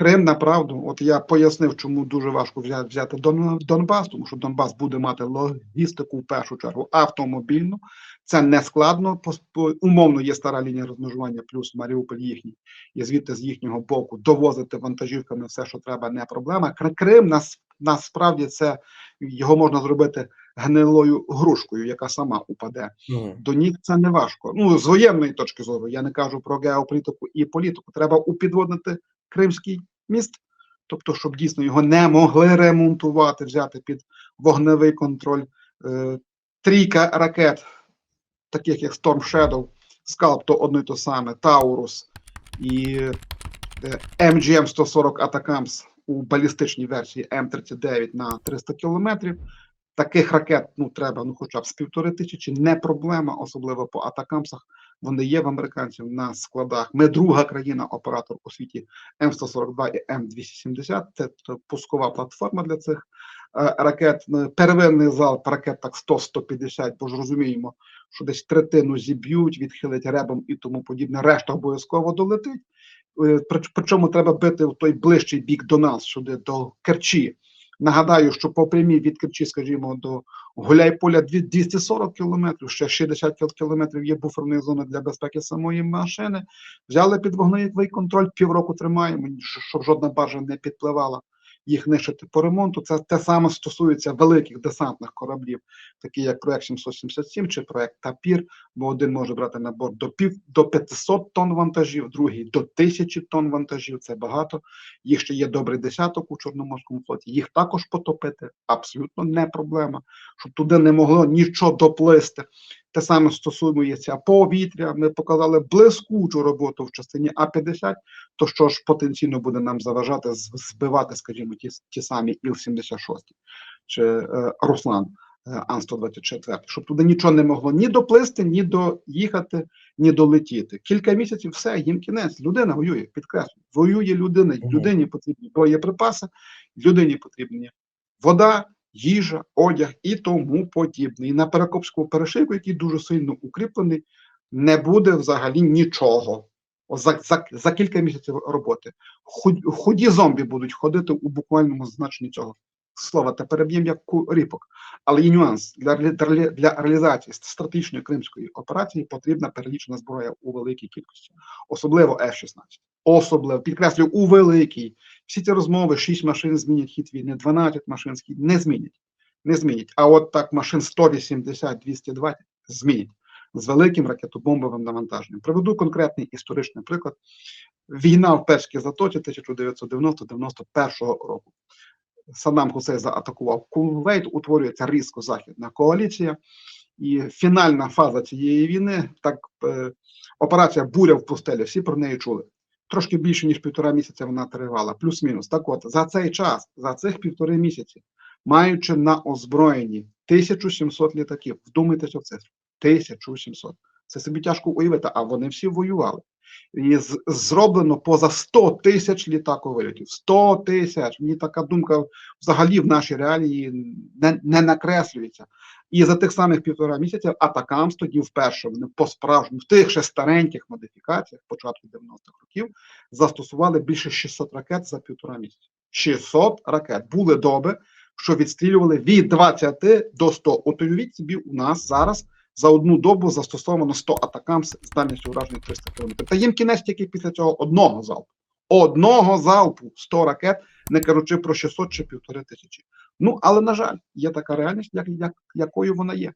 Крим направду, от я пояснив, чому дуже важко взяти, взяти Дон, Донбас, тому що Донбас буде мати логістику в першу чергу автомобільну. Це не складно. умовно є стара лінія розмежування, плюс Маріуполь їхній, і звідти з їхнього боку довозити вантажівками все, що треба, не проблема. Крим нас насправді це його можна зробити гнилою грушкою, яка сама упаде Мгм. до ніг це не важко. Ну, з воєнної точки зору, я не кажу про геополітику і політику. Треба упідводити Кримський міст, тобто, щоб дійсно його не могли ремонтувати, взяти під вогневий контроль. Е, трійка ракет, таких як Storm Shadow, Scalp, то одно й то саме, Таурус і е, MGM-140 Atacams у балістичній версії М39 на 300 кілометрів. Таких ракет ну треба ну хоча б з півтори тисячі, не проблема, особливо по атакамсах. Вони є в американців на складах. Ми друга країна-оператор у світі М142 і М270. Це пускова платформа для цих е, ракет. Е, Первинний залп ракет так 100-150, бо ж розуміємо, що десь третину зіб'ють, відхилить ребом і тому подібне. Решта обов'язково долетить. Е, Причому треба бити в той ближчий бік до нас, сюди до Керчі. Нагадаю, що по прямій від Керчі, скажімо, до Гуляйполя дві- 240 кілометрів, ще 60 кіл- кілометрів є буферної зони для безпеки самої машини. Взяли під вогневий контроль, півроку тримаємо, щоб жодна баржа не підпливала їх нищити по ремонту. Це те саме стосується великих десантних кораблів, такі як проект 777 чи проект Тапір, бо один може брати на борт до пів до 500 тонн вантажів, другий до 1000 тонн вантажів. Це багато. Їх ще є добрий десяток у Чорноморському флоті. Їх також потопити абсолютно не проблема, щоб туди не могло нічого доплисти. Те саме стосується повітря. Ми показали блискучу роботу в частині А-50, то що ж потенційно буде нам заважати збивати, скажімо, ті, ті самі Іл-76 чи е, Руслан е, Ан-124, щоб туди нічого не могло ні доплисти, ні доїхати, ні долетіти. Кілька місяців все, їм кінець. Людина воює, підкреслюю. Воює людина. Людині потрібні боєприпаси, людині потрібні вода, їжа, одяг і тому подібне. І на Перекопському перешийку, який дуже сильно укріплений, не буде взагалі нічого. За, за, за кілька місяців роботи. Худі зомбі будуть ходити у буквальному значенні цього слова та переб'єм як ріпок. Але є нюанс для, для, для реалізації стратегічної кримської операції потрібна перелічена зброя у великій кількості, особливо F-16. Особливо підкреслюю у великій. Всі ці розмови, 6 машин змінять хід війни, 12 машин не змінять. Не змінять. А от так машин 180-220 змінять з великим ракетобомбовим навантаженням. Приведу конкретний історичний приклад. Війна в Перській затоці 1990-91 року. Саддам Хусей заатакував Кувейт, утворюється різко західна коаліція. І фінальна фаза цієї війни, так е, операція Буря в пустелі, всі про неї чули. Трошки більше ніж півтора місяця вона тривала, плюс-мінус. Так от за цей час, за цих півтори місяці, маючи на озброєнні 1700 літаків, вдумайтеся в цифру, 1700. Це собі тяжко уявити, а вони всі воювали. І зроблено поза 100 тисяч літаковильотів. 100 тисяч. Мені така думка взагалі в нашій реалії не, не накреслюється. І за тих самих півтора місяця Атакамс тоді вперше вони по справжньому в тих ще стареньких модифікаціях початку 90-х років застосували більше 600 ракет за півтора місяця. 600 ракет були доби, що відстрілювали від 20 до 100. От уявіть собі, у нас зараз за одну добу застосовано 100 атакам з дальністю ураження 300 км. Та їм кінець тільки після цього одного залпу. Одного залпу 100 ракет, не кажучи про 600 чи півтори тисячі. Ну але на жаль, є така реальність, як, як, якою вона є.